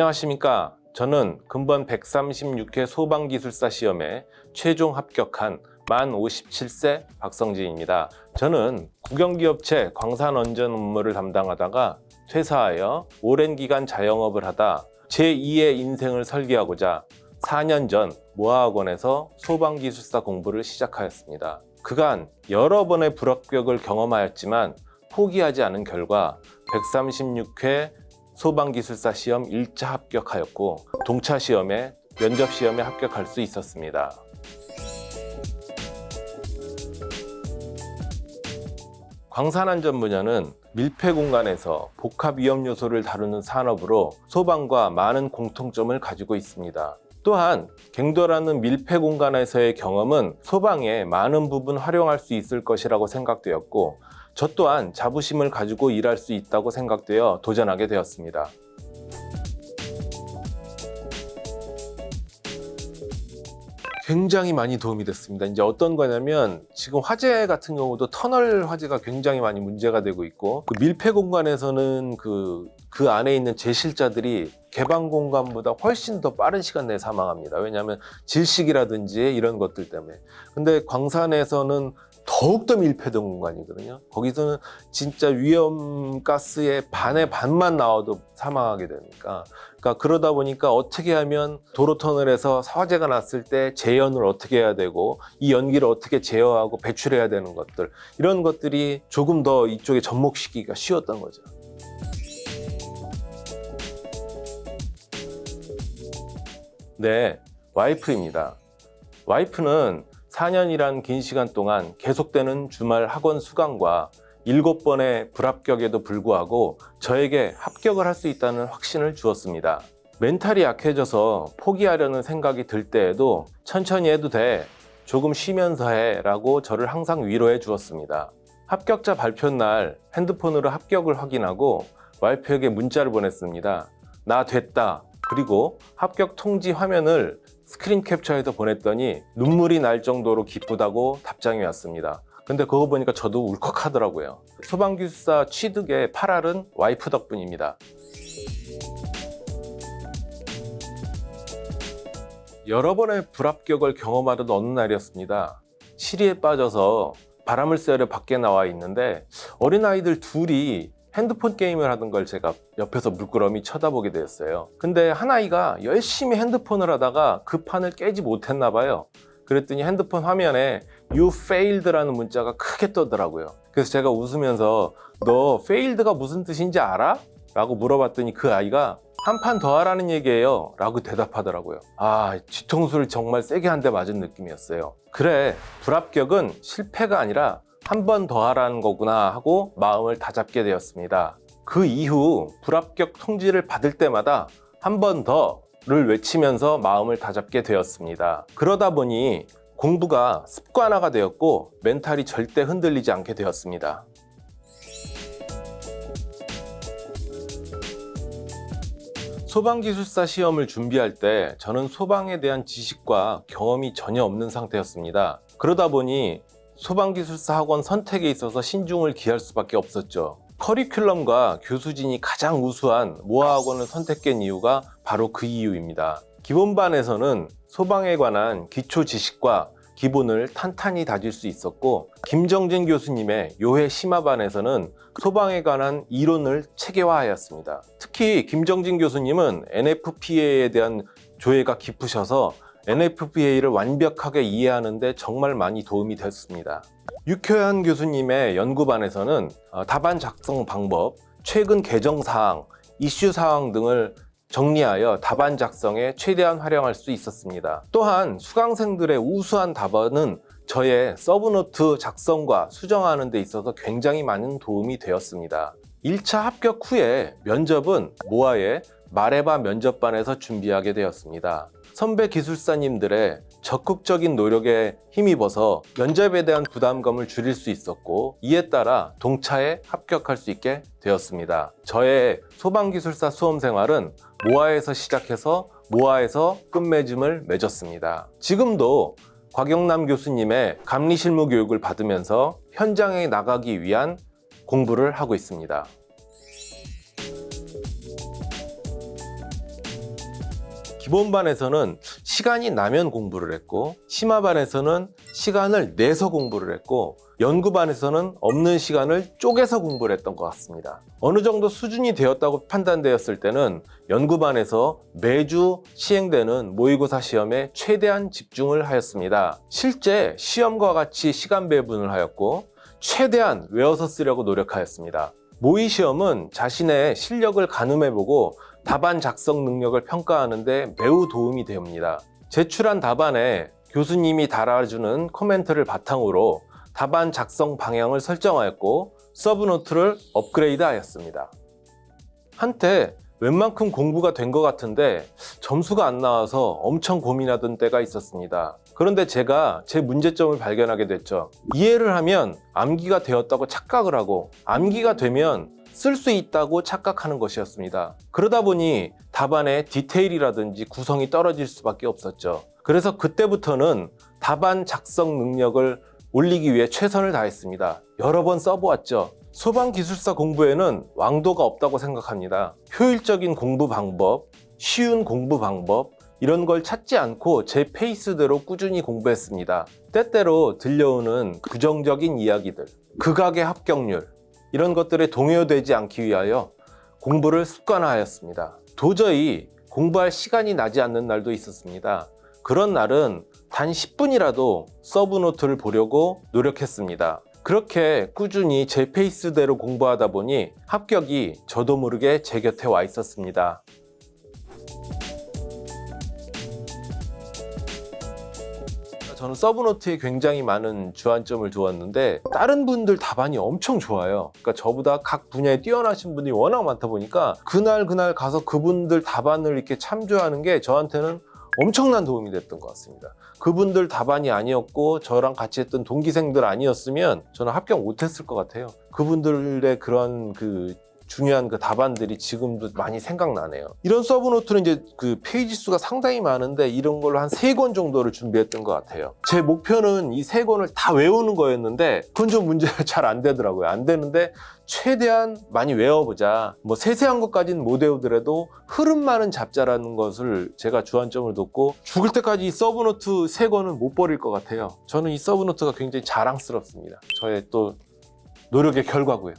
안녕하십니까. 저는 근본 136회 소방기술사 시험에 최종 합격한 만 57세 박성진입니다. 저는 국영기업체 광산원전 업무를 담당하다가 퇴사하여 오랜 기간 자영업을 하다 제2의 인생을 설계하고자 4년 전 모아학원에서 소방기술사 공부를 시작하였습니다. 그간 여러 번의 불합격을 경험하였지만 포기하지 않은 결과 136회 소방기술사 시험 1차 합격하였고 동차 시험에 면접 시험에 합격할 수 있었습니다. 광산안전 분야는 밀폐 공간에서 복합 위험 요소를 다루는 산업으로 소방과 많은 공통점을 가지고 있습니다. 또한 갱도라는 밀폐 공간에서의 경험은 소방에 많은 부분 활용할 수 있을 것이라고 생각되었고 저 또한 자부심을 가지고 일할 수 있다고 생각되어 도전하게 되었습니다. 굉장히 많이 도움이 됐습니다. 이제 어떤 거냐면 지금 화재 같은 경우도 터널 화재가 굉장히 많이 문제가 되고 있고 그 밀폐 공간에서는 그, 그 안에 있는 제실자들이 개방 공간보다 훨씬 더 빠른 시간 내에 사망합니다. 왜냐하면 질식이라든지 이런 것들 때문에. 근데 광산에서는 더욱더 밀폐된 공간이거든요. 거기서는 진짜 위험 가스의 반의 반만 나와도 사망하게 되니까. 그러니까 그러다 보니까 어떻게 하면 도로 터널에서 화재가 났을 때 재연을 어떻게 해야 되고 이 연기를 어떻게 제어하고 배출해야 되는 것들 이런 것들이 조금 더 이쪽에 접목시키기가 쉬웠던 거죠. 네, 와이프입니다. 와이프는 4년이란 긴 시간 동안 계속되는 주말 학원 수강과 7번의 불합격에도 불구하고 저에게 합격을 할 수 있다는 확신을 주었습니다. 멘탈이 약해져서 포기하려는 생각이 들 때에도 천천히 해도 돼. 조금 쉬면서 해. 라고 저를 항상 위로해 주었습니다. 합격자 발표 날 핸드폰으로 합격을 확인하고 와이프에게 문자를 보냈습니다. 나 됐다. 그리고 합격 통지 화면을 스크린 캡처해서 보냈더니 눈물이 날 정도로 기쁘다고 답장이 왔습니다. 근데 그거 보니까 저도 울컥하더라고요. 소방기술사 취득의 8알은 와이프 덕분입니다. 여러 번의 불합격을 경험하던 어느 날이었습니다. 시리에 빠져서 바람을 쐬려 밖에 나와 있는데 어린아이들 둘이 핸드폰 게임을 하던 걸 제가 옆에서 물끄러미 쳐다보게 되었어요. 근데 한 아이가 열심히 핸드폰을 하다가 그 판을 깨지 못했나 봐요. 그랬더니 핸드폰 화면에 You failed라는 문자가 크게 떠더라고요. 그래서 제가 웃으면서 너 failed가 무슨 뜻인지 알아? 라고 물어봤더니 그 아이가 한 판 더 하라는 얘기예요. 라고 대답하더라고요. 아, 뒤통수를 정말 세게 한 대 맞은 느낌이었어요. 그래, 불합격은 실패가 아니라 한 번 더 하라는 거구나 하고 마음을 다잡게 되었습니다. 그 이후 불합격 통지를 받을 때마다 한 번 더를 외치면서 마음을 다잡게 되었습니다. 그러다 보니 공부가 습관화가 되었고 멘탈이 절대 흔들리지 않게 되었습니다. 소방기술사 시험을 준비할 때 저는 소방에 대한 지식과 경험이 전혀 없는 상태였습니다. 그러다 보니 소방기술사 학원 선택에 있어서 신중을 기할 수밖에 없었죠. 커리큘럼과 교수진이 가장 우수한 모아 학원을 선택한 이유가 바로 그 이유입니다. 기본반에서는 소방에 관한 기초 지식과 기본을 탄탄히 다질 수 있었고 김정진 교수님의 요해 심화반에서는 소방에 관한 이론을 체계화하였습니다. 특히 김정진 교수님은 NFPA에 대한 조예가 깊으셔서 NFPA를 완벽하게 이해하는데 정말 많이 도움이 됐습니다. 육효한 교수님의 연구반에서는 어, 답안 작성 방법, 최근 개정 사항, 이슈 사항 등을 정리하여 답안 작성에 최대한 활용할 수 있었습니다. 또한 수강생들의 우수한 답안은 저의 서브노트 작성과 수정하는 데 있어서 굉장히 많은 도움이 되었습니다. 1차 합격 후에 면접은 모아의 말해봐 면접반에서 준비하게 되었습니다. 선배 기술사님들의 적극적인 노력에 힘입어서 면접에 대한 부담감을 줄일 수 있었고 이에 따라 동차에 합격할 수 있게 되었습니다. 저의 소방기술사 수험 생활은 모아에서 시작해서 모아에서 끝맺음을 맺었습니다. 지금도 곽영남 교수님의 감리 실무 교육을 받으면서 현장에 나가기 위한 공부를 하고 있습니다. 기본반에서는 시간이 나면 공부를 했고 심화반에서는 시간을 내서 공부를 했고 연구반에서는 없는 시간을 쪼개서 공부를 했던 것 같습니다. 어느 정도 수준이 되었다고 판단되었을 때는 연구반에서 매주 시행되는 모의고사 시험에 최대한 집중을 하였습니다. 실제 시험과 같이 시간 배분을 하였고 최대한 외워서 쓰려고 노력하였습니다. 모의 시험은 자신의 실력을 가늠해보고 답안 작성 능력을 평가하는데 매우 도움이 됩니다. 제출한 답안에 교수님이 달아주는 코멘트를 바탕으로 답안 작성 방향을 설정하였고 서브노트를 업그레이드 하였습니다. 한때 웬만큼 공부가 된 것 같은데 점수가 안 나와서 엄청 고민하던 때가 있었습니다. 그런데 제가 제 문제점을 발견하게 됐죠. 이해를 하면 암기가 되었다고 착각을 하고 암기가 되면 쓸 수 있다고 착각하는 것이었습니다. 그러다 보니 답안의 디테일이라든지 구성이 떨어질 수밖에 없었죠. 그래서 그때부터는 답안 작성 능력을 올리기 위해 최선을 다했습니다. 여러 번 써보았죠. 소방기술사 공부에는 왕도가 없다고 생각합니다. 효율적인 공부 방법, 쉬운 공부 방법, 이런 걸 찾지 않고 제 페이스대로 꾸준히 공부했습니다. 때때로 들려오는 부정적인 이야기들, 극악의 합격률, 이런 것들에 동요되지 않기 위하여 공부를 습관화하였습니다. 도저히 공부할 시간이 나지 않는 날도 있었습니다. 그런 날은 단 10분이라도 서브 노트를 보려고 노력했습니다. 그렇게 꾸준히 제 페이스대로 공부하다 보니 합격이 저도 모르게 제 곁에 와 있었습니다. 저는 서브노트에 굉장히 많은 주안점을 두었는데 다른 분들 답안이 엄청 좋아요. 그러니까 저보다 각 분야에 뛰어나신 분들이 워낙 많다 보니까 그날 그날 가서 그분들 답안을 이렇게 참조하는 게 저한테는 엄청난 도움이 됐던 것 같습니다. 그분들 답안이 아니었고 저랑 같이 했던 동기생들 아니었으면 저는 합격 못했을 것 같아요. 그분들의 그런 그 중요한 그 답안들이 지금도 많이 생각나네요. 이런 서브노트는 이제 그 페이지 수가 상당히 많은데 이런 걸로 한 세 권 정도를 준비했던 것 같아요. 제 목표는 이 세 권을 다 외우는 거였는데 그건 좀 문제가 잘 안 되더라고요. 안 되는데 최대한 많이 외워보자. 뭐 세세한 것까지는 못 외우더라도 흐름만은 잡자라는 것을 제가 주안점을 뒀고 죽을 때까지 이 서브노트 세 권은 못 버릴 것 같아요. 저는 이 서브노트가 굉장히 자랑스럽습니다. 저의 또 노력의 결과고요.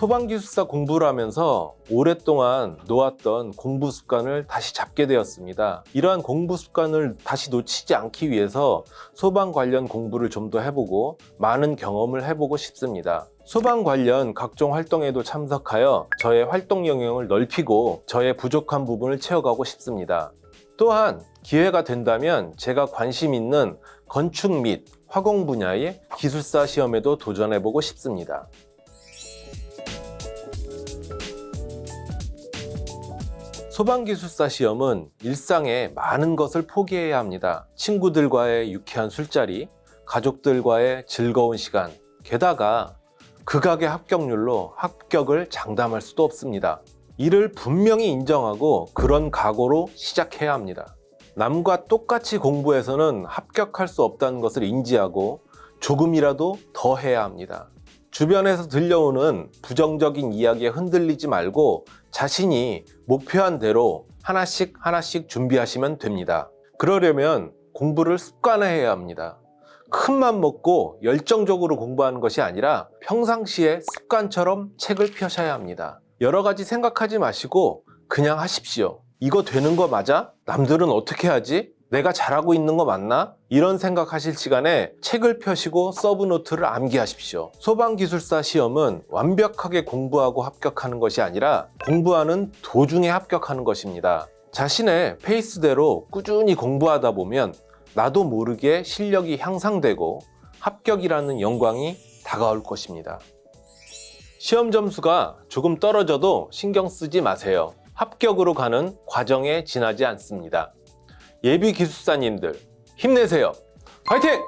소방기술사 공부를 하면서 오랫동안 놓았던 공부 습관을 다시 잡게 되었습니다. 이러한 공부 습관을 다시 놓치지 않기 위해서 소방 관련 공부를 좀 더 해보고 많은 경험을 해보고 싶습니다. 소방 관련 각종 활동에도 참석하여 저의 활동 영역을 넓히고 저의 부족한 부분을 채워가고 싶습니다. 또한 기회가 된다면 제가 관심 있는 건축 및 화공 분야의 기술사 시험에도 도전해보고 싶습니다. 소방기술사 시험은 일상에 많은 것을 포기해야 합니다. 친구들과의 유쾌한 술자리, 가족들과의 즐거운 시간, 게다가 극악의 합격률로 합격을 장담할 수도 없습니다. 이를 분명히 인정하고 그런 각오로 시작해야 합니다. 남과 똑같이 공부해서는 합격할 수 없다는 것을 인지하고 조금이라도 더 해야 합니다. 주변에서 들려오는 부정적인 이야기에 흔들리지 말고 자신이 목표한 대로 하나씩 하나씩 준비하시면 됩니다. 그러려면 공부를 습관화해야 합니다. 큰맘 먹고 열정적으로 공부하는 것이 아니라 평상시에 습관처럼 책을 펴셔야 합니다. 여러 가지 생각하지 마시고 그냥 하십시오. 이거 되는 거 맞아? 남들은 어떻게 하지? 내가 잘하고 있는 거 맞나? 이런 생각하실 시간에 책을 펴시고 서브노트를 암기하십시오. 소방기술사 시험은 완벽하게 공부하고 합격하는 것이 아니라 공부하는 도중에 합격하는 것입니다. 자신의 페이스대로 꾸준히 공부하다 보면 나도 모르게 실력이 향상되고 합격이라는 영광이 다가올 것입니다. 시험 점수가 조금 떨어져도 신경 쓰지 마세요. 합격으로 가는 과정에 지나지 않습니다. 예비 기술사님들 힘내세요. 파이팅!